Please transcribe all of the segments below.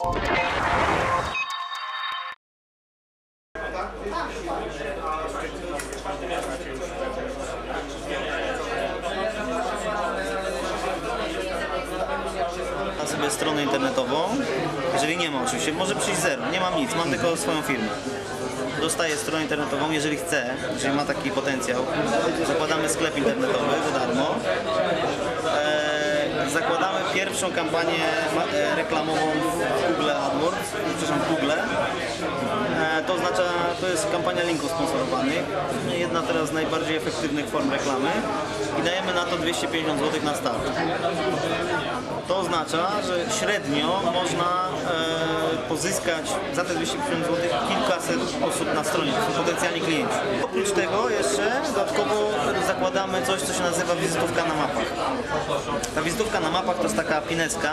Mam sobie stronę internetową. Jeżeli nie mam oczywiście, może przyjść zero. Nie mam nic, mam tylko swoją firmę. Dostaję stronę internetową, jeżeli chcę, jeżeli ma taki potencjał. Zakładamy sklep internetowy za darmo. Pierwszą kampanię e, reklamową w Google AdWords, przepraszam, Google. E, to oznacza, to jest kampania linków sponsorowanych. Jedna teraz z najbardziej efektywnych form reklamy. I dajemy na to 250 zł na start. To oznacza, że średnio można e, pozyskać za te 250 zł kilkaset osób na stronie, potencjalni klienci. Oprócz tego jeszcze dodatkowo zakładamy coś, co się nazywa wizytówka na mapach. Ta wizytówka na mapach to jest taka pinecka,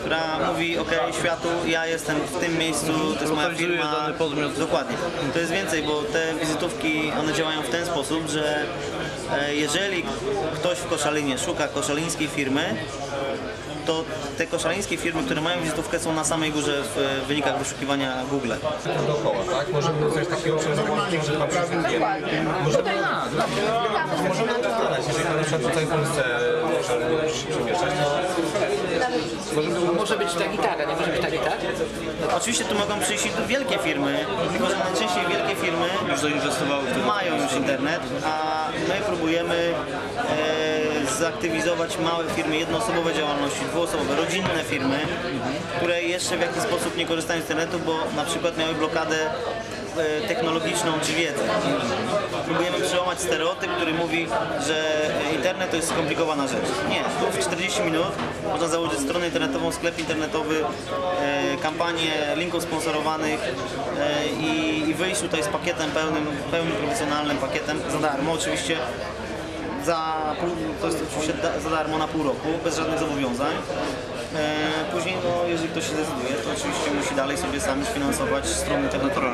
która mówi ok, światu, ja jestem w tym miejscu, to jest moja firma. dany podmiot. Dokładnie. To jest więcej, bo te wizytówki, one działają w ten sposób, że e, jeżeli ktoś w Koszalinie szuka koszalińskiej firmy, to te koszalińskie firmy, które mają wizytówkę są na samej górze w e, wynikach wyszukiwania Google. dookoła, tak? Możemy coś takiego przeprowadzić, że na przykład możemy, możemy to starać, jeżeli na przykład tutaj w Polsce przemieszczać, To może być tak i tak, a nie może być tak i tak? Oczywiście tu mogą przyjść i wielkie firmy, tylko że najczęściej wielkie firmy Już zainwestowały w to. mają już internet, a my próbujemy e, zaktywizować małe firmy, jednoosobowe działalności, dwuosobowe, rodzinne firmy, które jeszcze w jakiś sposób nie korzystają z internetu, bo na przykład miały blokadę e, technologiczną czy wiedzę. Próbujemy przełamać stereotyp, który mówi, że internet to jest skomplikowana rzecz. Nie, tu w 40 minut można założyć stronę internetową, sklep internetowy, e, kampanię linków sponsorowanych e, i, wyjść tutaj z pakietem pełnym, pełnym profesjonalnym pakietem za darmo oczywiście. Za to jest oczywiście za darmo na pół roku, bez żadnych zobowiązań. E, później, no, jeżeli ktoś się zdecyduje, to oczywiście musi dalej sobie sam sfinansować stronę internetową.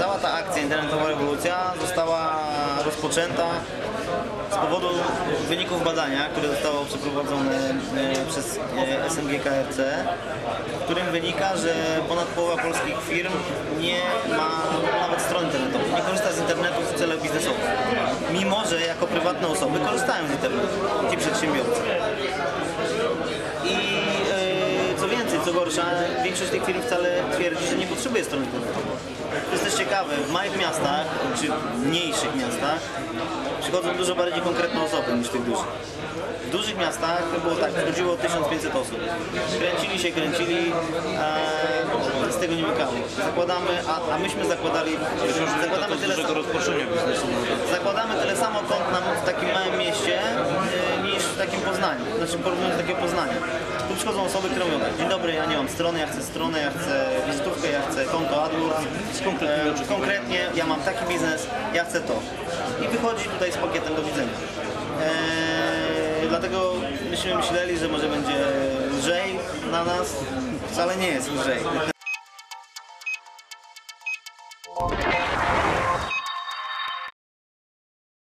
Cała ta akcja Internetowa Rewolucja została rozpoczęta z powodu wyników badania, które zostało przeprowadzone e, przez e, SMG KRC, w którym wynika, że ponad połowa polskich firm nie ma nawet strony internetowej, nie korzysta z internetu w celach biznesowych. Mimo, że jako prywatne osoby korzystają z internetu, ci przedsiębiorcy. Gorsza, większość tych firm wcale twierdzi, że nie potrzebuje strony internetowej. To jest też ciekawe, w małych miastach, czy mniejszych miastach, przychodzą dużo bardziej konkretne osoby niż tych dużych. W dużych miastach było tak, przychodziło 1500 osób. Kręcili się, kręcili, a z tego nie wynikało. Zakładamy, a, a myśmy zakładali, zakładamy tyle dużego rozproszenia biznesowego. zakładamy tyle samo kont na, w takim małym mieście y, niż Poznaniu. Znaczy porównując do takiego Poznania. Tu przychodzą osoby, które mówią tak, dzień dobry, ja nie mam strony, ja chcę stronę, ja chcę wizytówkę, ja chcę konto AdWords. E, konkretnie, ja mam taki biznes, ja chcę to. I wychodzi tutaj z pakietem do widzenia. E, dlatego myśmy myśleli, że może będzie lżej na nas. Wcale nie jest lżej.